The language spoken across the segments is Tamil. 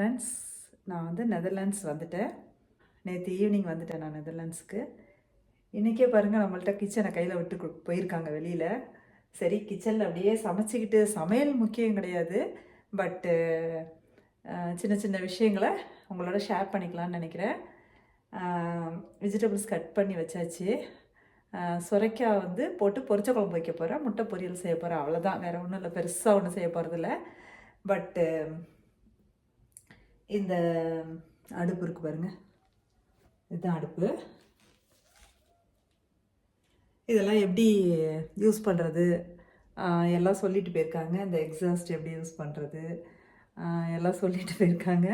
ஃப்ரெண்ட்ஸ் நான் வந்து நெதர்லாண்ட்ஸ் வந்துட்டேன். நேற்று ஈவினிங் வந்துட்டேன் நான் நெதர்லாண்ட்ஸுக்கு. இன்றைக்கே பாருங்கள் நம்மள்ட்ட கிச்சனை கையில் விட்டு போயிருக்காங்க வெளியில். சரி கிச்சனில் அப்படியே சமைச்சிக்கிட்டு சமையல் முக்கியம் கிடையாது. பட்டு சின்ன சின்ன விஷயங்களை உங்களோட ஷேர் பண்ணிக்கலாம்னு நினைக்கிறேன். வெஜிடபிள்ஸ் கட் பண்ணி வச்சாச்சு. சுரைக்காய் வந்து போட்டு பொரிச்ச குழம்பு வைக்க போகிறேன் முட்டை பொரியல் செய்ய போகிறேன் அவ்வளோதான் வேறு ஒன்றும் இல்லை. பெருசாக ஒன்றும் செய்ய போகிறதில்ல பட்டு இந்த அடுப்பு இருக்கு பாருங்க. இதுதான் அடுப்பு. இதெல்லாம் எப்படி யூஸ் பண்ணுறது எல்லாம் சொல்லிட்டு போயிருக்காங்க. இந்த எக்ஸாஸ்ட் எப்படி யூஸ் பண்ணுறது எல்லாம் சொல்லிட்டு போயிருக்காங்க.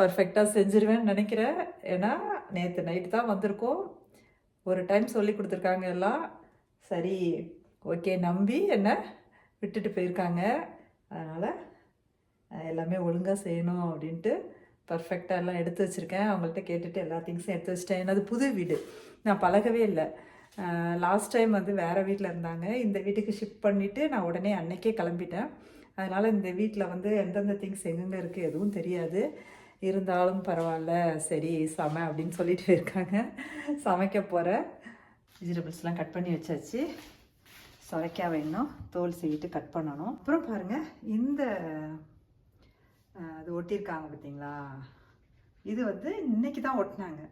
பர்ஃபெக்டாக செஞ்சிருவேன்னு நினைக்கிறேன். ஏன்னா நேற்று நைட்டு தான் வந்திருக்கோம். ஒரு டைம் சொல்லி கொடுத்துருக்காங்க எல்லாம். சரி ஓகே நம்பி என்ன விட்டுட்டு போயிருக்காங்க. அதனால் எல்லாமே ஒழுங்காக செய்யணும் அப்படின்ட்டு பர்ஃபெக்டாக எல்லாம் எடுத்து வச்சுருக்கேன். அவங்கள்ட்ட கேட்டுட்டு எல்லா திங்ஸும் எடுத்து வச்சிட்டேன். என்னது புது வீடு. நான் பழகவே இல்லை. லாஸ்ட் டைம் வந்து வேறு வீட்டில் இருந்தாங்க. இந்த வீட்டுக்கு ஷிஃப்ட் பண்ணிவிட்டு நான் உடனே அன்னைக்கே கிளம்பிட்டேன். அதனால் இந்த வீட்டில் வந்து எந்தெந்த திங்ஸ் எங்கெங்கே இருக்குது எதுவும் தெரியாது. இருந்தாலும் பரவாயில்ல. சரி சம அப்படின்னு சொல்லிட்டு இருக்காங்க சமைக்க போகிறேன் வெஜிடபிள்ஸ்லாம் கட் பண்ணி வச்சாச்சு. சுரைக்காய் வேணும். தோல் செய்யிட்டு கட் பண்ணணும். அப்புறம் பாருங்கள் இந்த அது ஒட்டியிருக்காங்க பார்த்தீங்களா? இது வந்து இன்னைக்கு தான் ஒட்டினாங்க.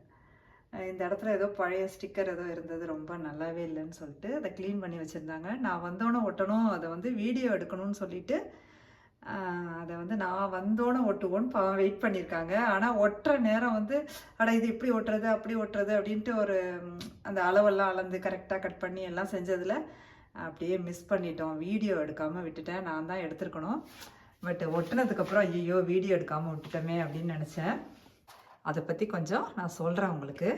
இந்த இடத்துல ஏதோ பழைய ஸ்டிக்கர் ஏதோ இருந்தது ரொம்ப நல்லாவே இல்லைன்னு சொல்லிட்டு அதை க்ளீன் பண்ணி வச்சுருந்தாங்க. நான் வந்தோன்னே ஒட்டணும் அதை வந்து வீடியோ எடுக்கணும்னு சொல்லிட்டு அதை வந்து நான் வந்தோன்னே ஒட்டுவோன்னு பா வெயிட் பண்ணியிருக்காங்க. ஆனால் ஒட்டுற நேரம் வந்து அட இது இப்படி ஒட்டுறது அப்படி ஒட்டுறது அப்படின்ட்டு ஒரு அந்த அளவெல்லாம் அளந்து கரெக்டாக கட் பண்ணி எல்லாம் செஞ்சதில் அப்படியே மிஸ் பண்ணிட்டோம். வீடியோ எடுக்காமல் விட்டுட்டேன். நான் தான் எடுத்துருக்கணும். பட் ஒட்டுனதுக்கப்புறம் ஐயோ வீடியோ எடுக்காமல் விட்டுட்டோமே அப்படின்னு நினச்சேன். அதை பற்றி கொஞ்சம் நான் சொல்கிறேன் உங்களுக்கு.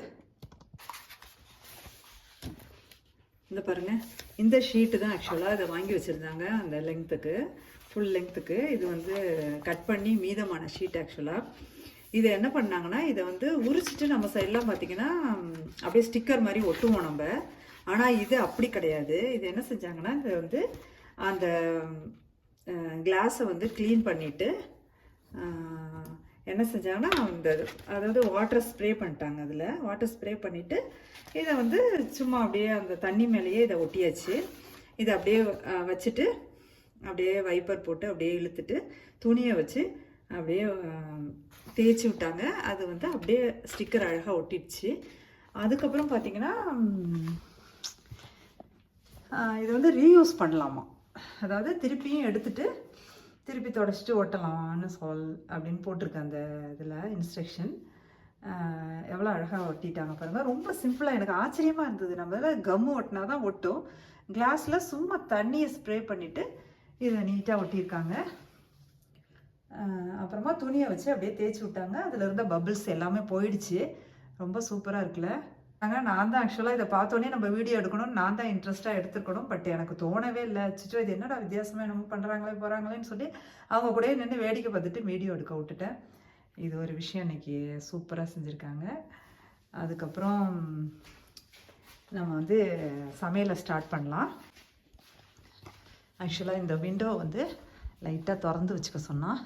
இந்த பாருங்கள் இந்த ஷீட்டு தான் ஆக்சுவலாக இதை வாங்கி வச்சுருந்தாங்க அந்த லெங்க்த்துக்கு ஃபுல் லெங்க்த்துக்கு இது வந்து கட் பண்ணி மீதமான ஷீட் ஆக்சுவலாக இதை என்ன பண்ணாங்கன்னா இதை வந்து உரிச்சிட்டு நம்ம சைட்லாம் பார்த்தீங்கன்னா அப்படியே ஸ்டிக்கர் மாதிரி ஒட்டுவோம் நம்ம. ஆனால் இது அப்படி கிடையாது. இது என்ன செஞ்சாங்கன்னா இது வந்து அந்த கிளாஸை வந்து க்ளீன் பண்ணிவிட்டு என்ன செஞ்சாங்கன்னா அந்த அதாவது வாட்டர் ஸ்ப்ரே பண்ணிட்டாங்க அதில். வாட்டர் ஸ்ப்ரே பண்ணிவிட்டு இதை வந்து சும்மா அப்படியே அந்த தண்ணி மேலேயே இதை ஒட்டியாச்சு. இதை அப்படியே வச்சுட்டு அப்படியே வைப்பர் போட்டு அப்படியே இழுத்துட்டு துணியை வச்சு அப்படியே தேய்ச்சி விட்டாங்க. அது வந்து அப்படியே ஸ்டிக்கர் அழகாக ஒட்டிடுச்சு. அதுக்கப்புறம் பார்த்தீங்கன்னா இது வந்து ரீயூஸ் பண்ணலாமா? அதாவது திருப்பியும் எடுத்துட்டு திருப்பி தொடச்சிட்டு ஒட்டலாம்னு சொல் அப்படின்னு போட்டிருக்கேன் அந்த இதில் இன்ஸ்ட்ரக்ஷன் எவ்வளோ அழகாக ஒட்டிட்டாங்க பாருங்கள் ரொம்ப சிம்பிளாக எனக்கு ஆச்சரியமாக இருந்தது. நம்ம கம்மு ஒட்டினா தான் ஒட்டும். கிளாஸில் சும்மா தண்ணியை ஸ்ப்ரே பண்ணிவிட்டு இதை நீட்டாக ஒட்டியிருக்காங்க. அப்புறமா துணியை வச்சு அப்படியே தேய்ச்சி விட்டாங்க. அதில் இருந்த பபிள்ஸ் எல்லாமே போயிடுச்சு. ரொம்ப சூப்பராக இருக்குல்ல? நாங்கள் நான் தான் ஆக்சுவலாக இதை பார்த்தோன்னே நம்ம வீடியோ எடுக்கணும் நான் தான் இன்ட்ரெஸ்ட்டாக எடுத்துருக்கணும். பட் எனக்கு தோணவே இல்லை. சிச்சோ இது என்னடா வித்தியாசமாக என்னமோ பண்ணுறாங்களே போகிறாங்களேன்னு சொல்லி அவங்க கூடயே நின்று வேடிக்கை பார்த்துட்டு வீடியோ எடுக்க விட்டுட்டேன். இது ஒரு விஷயம் இன்னைக்கு சூப்பராக செஞ்சுருக்காங்க. அதுக்கப்புறம் நம்ம வந்து சமையலை ஸ்டார்ட் பண்ணலாம். ஆக்சுவலாக இந்த விண்டோ வந்து லைட்டாக திறந்து வச்சுக்க சொன்னால்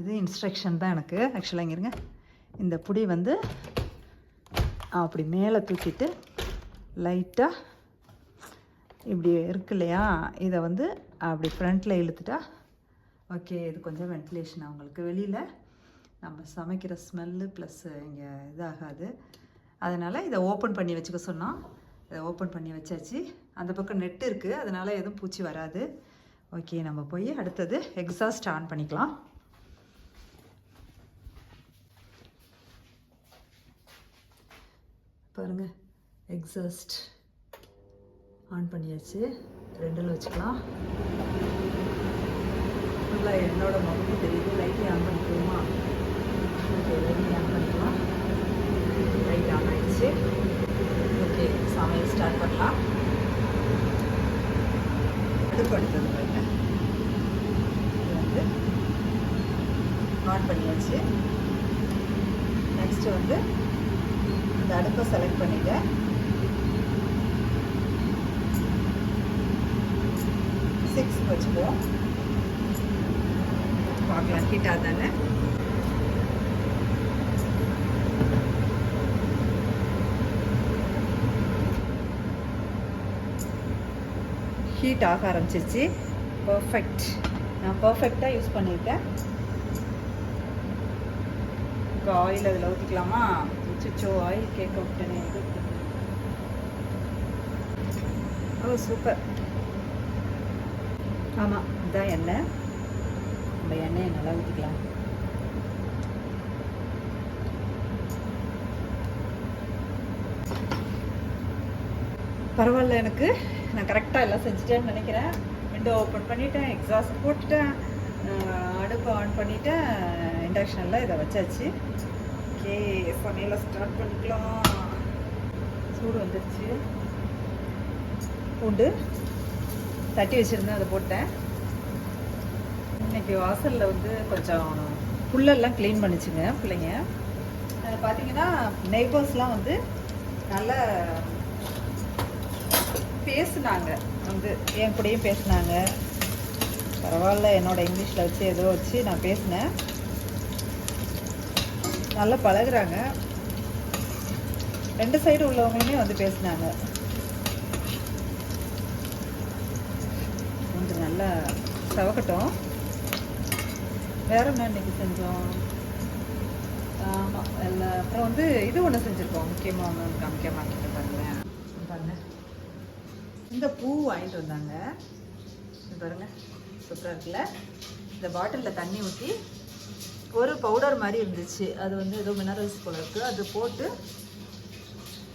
இது இன்ஸ்ட்ரக்ஷன் தான் எனக்கு. ஆக்சுவலாக இங்கே இருங்க. இந்த புடி வந்து அப்படி மேலே தூக்கிட்டு லைட்டாக இப்படி இருக்கு இல்லையா இதை வந்து அப்படி ஃப்ரண்ட்டில் இழுத்துட்டா ஓகே இது கொஞ்சம் வென்டிலேஷன் அவங்களுக்கு வெளியில். நம்ம சமைக்கிற ஸ்மெல்லு ப்ளஸ்ஸு இங்கே இதாகாது. அதனால் இதை ஓப்பன் பண்ணி வச்சுக்க சொன்னோம் இதை ஓப்பன் பண்ணி வச்சாச்சு. அந்த பக்கம் நெட் இருக்குது அதனால் எதுவும் பூச்சி வராது. ஓகே நம்ம போய் அடுத்தது எக்ஸாஸ்ட் ஆன் பண்ணிக்கலாம். பாருங்கள் எக்ஸாஸ்ட் ஆன் பண்ணியாச்சு. ரெண்டில் வச்சுக்கலாம். ஃபுல்லாக என்னோட மொபைல் தெரியுது. லைட்டையும் ஆன் பண்ணிக்குவோமா ஓகே லைட்டையும் ஆன் பண்ணிக்கலாம். லைட் ஆன் ஆயிடுச்சு. ஓகே சமையல் ஸ்டார்ட் பண்ணலாம். அடுப்படுத்தது பாருங்க. இது வந்து ஆன் பண்ணியாச்சு. நெக்ஸ்ட்டு வந்து அந்த அடுப்பை செலக்ட் பண்ணிக்க. சிக்ஸ் வச்சுக்குவோம். பார்க்கலாம் ஹீட்டாக தானே? ஹீட் ஆக ஆரம்பிச்சிருச்சு. பர்ஃபெக்ட் நான் பர்ஃபெக்டாக யூஸ் பண்ணியிருக்கேன் இப்போ ஆயில் அதில் ஊற்றிக்கலாமா அச்சோ ஆயில் கேட்க விட்டனே ஓ சூப்பர் ஆமாம் இதுதான் எண்ணெய். நம்ம எண்ணெயை நல்லா ஊற்றிக்கலாம் பரவாயில்ல எனக்கு. நான் கரெக்டாக எல்லாம் செஞ்சுட்டேன்னு நினைக்கிறேன். விண்டோ ஓப்பன் பண்ணிட்டேன் எக்ஸாஸ்ட் போட்டுட்டேன். அடுப்பு ஆன் பண்ணிட்டேன். இண்டக்ஷனில் இதை வச்சாச்சு. ஓகே சமையலை ஸ்டார்ட் பண்ணிக்கலாம். சூடு வந்துருச்சு. பூண்டு தட்டி வச்சுருந்தேன் அதை போட்டேன். இன்னைக்கு வாசலில் வந்து கொஞ்சம் புல்லெல்லாம் க்ளீன் பண்ணிச்சுங்க பிள்ளைங்க. அது பார்த்தீங்கன்னா நெய்பர்ஸ்லாம் வந்து நல்ல பேசுனாங்க. வந்து என் கூடயும் பேசுனாங்க. பரவாயில்ல என்னோட இங்கிலீஷில் வச்சு ஏதோ வச்சு நான் பேசினேன். நல்லா பழகுறாங்க. ரெண்டு சைடு உள்ளவங்களுமே வந்து பேசினாங்க. கொஞ்சம் நல்லா சவக்கட்டும். வேற என்ன இன்னைக்கு செஞ்சோம்? ஆமாம் எல்லா அப்புறம் வந்து இது ஒன்று செஞ்சுருக்கோம். முக்கியமாக ஒன்று காமிக்க மாட்டேங்க பாருங்களேன். பாருங்க. இந்த பூ வாங்கிட்டு வந்தாங்க. பாருங்கள் பாருங்க. சூப்பராக இருக்குல்ல? இந்த பாட்டிலில் தண்ணி ஊற்றி ஒரு பவுடர் மாதிரி இருந்துச்சு. அது வந்து ஏதோ மினரல்ஸ் போல இருக்குது அது போட்டு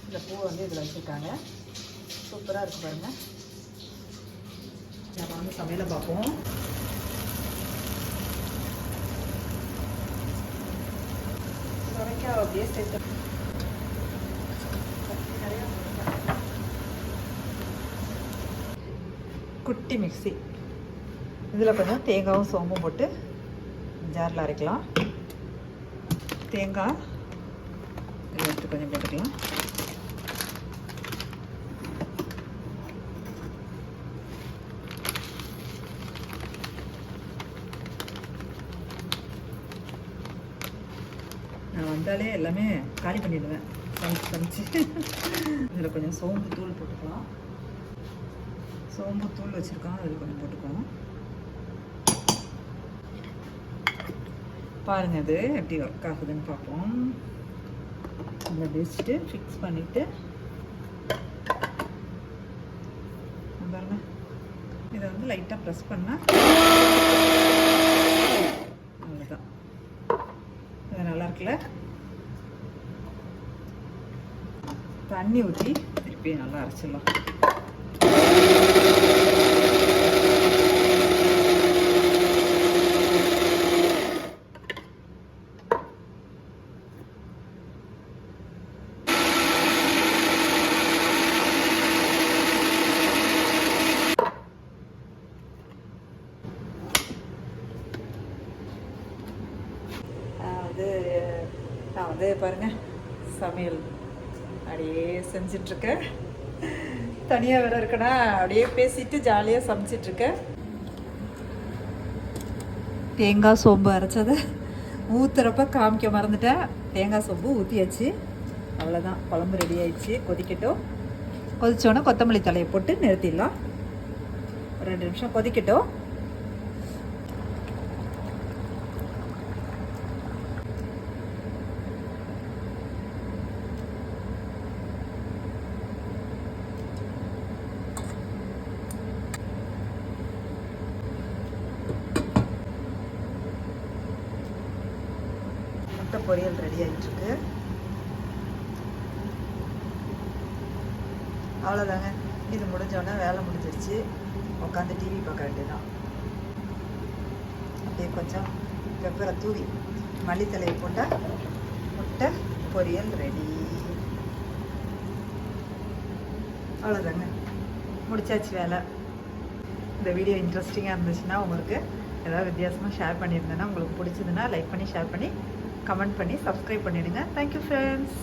இந்த பூவை வந்து இதில் வச்சுருக்காங்க. சூப்பராக இருக்கு பாருங்க. நம்ம வந்து சமையலை பார்ப்போம். சுரைக்காய் அப்படியே சேர்த்து நிறையா குட்டி மிக்ஸி இதில் கொஞ்சம் தேங்காயும் சோம்பும் போட்டு ஜாரில் அரைக்கலாம். தேங்காய். இதில் எடுத்து கொஞ்சம் போட்டுக்கலாம். நான் வந்தாலே எல்லாமே காலி பண்ணிடுவேன். சமைச்சு சமைச்சு. இதில் கொஞ்சம் சோம்பு தூள் போட்டுக்கலாம். சோம்பு தூள் வச்சுருக்கோம் அதில் கொஞ்சம் போட்டுக்குவோம். பாருங்க அது எப்படி ஒர்க் ஆகுதுன்னு பார்ப்போம். இதை வச்சுட்டு ஃபிக்ஸ் பண்ணிவிட்டு பாருங்க. இதை வந்து லைட்டாக ப்ரெஸ் பண்ணால் அவ்வளோதான் இது நல்லா இருக்குல்ல? தண்ணி ஊற்றி திருப்பி நல்லா அரைச்சிடலாம் நான் வந்து பாருங்கள் சமையல் அப்படியே செஞ்சிட்ருக்கேன் தனியாக வேறு இருக்கேனா? அப்படியே பேசிட்டு ஜாலியாக சமைச்சிட்ருக்கேன் தேங்காய் சோம்பு அரைச்சதை. ஊற்றுறப்ப காமிக்க மறந்துட்டேன். தேங்காய் சோம்பு ஊற்றியாச்சு அவ்வளோதான் குழம்பு ரெடி ஆயிடுச்சு. கொதிக்கட்டும். கொதிச்சோன்னே கொத்தமல்லி தலையை போட்டு நிறுத்திடலாம். ரெண்டு நிமிஷம் கொதிக்கட்டும். முட்டை பொரியல் ரெடி ஆகிட்டுருக்கு அவ்வளோதாங்க இது முடிஞ்சோடனே வேலை முடிஞ்சிருச்சு. உட்காந்து டிவி பார்க்க வேண்டியதான் அப்படியே கொஞ்சம் பெப்பரை தூவி மல்லித்தலையை போட்டால் முட்டை பொரியல் ரெடி. அவ்வளோதாங்க முடிச்சாச்சு வேலை. இந்த வீடியோ இன்ட்ரெஸ்டிங்காக இருந்துச்சுன்னா உங்களுக்கு ஏதாவது வித்தியாசமாக ஷேர் பண்ணியிருந்தேன்னா உங்களுக்கு பிடிச்சதுன்னா லைக் பண்ணி ஷேர் பண்ணி கமெண்ட் பண்ணி சப்ஸ்கிரைப் பண்ணிவிடுங்க தேங்க்யூ ஃப்ரெண்ட்ஸ்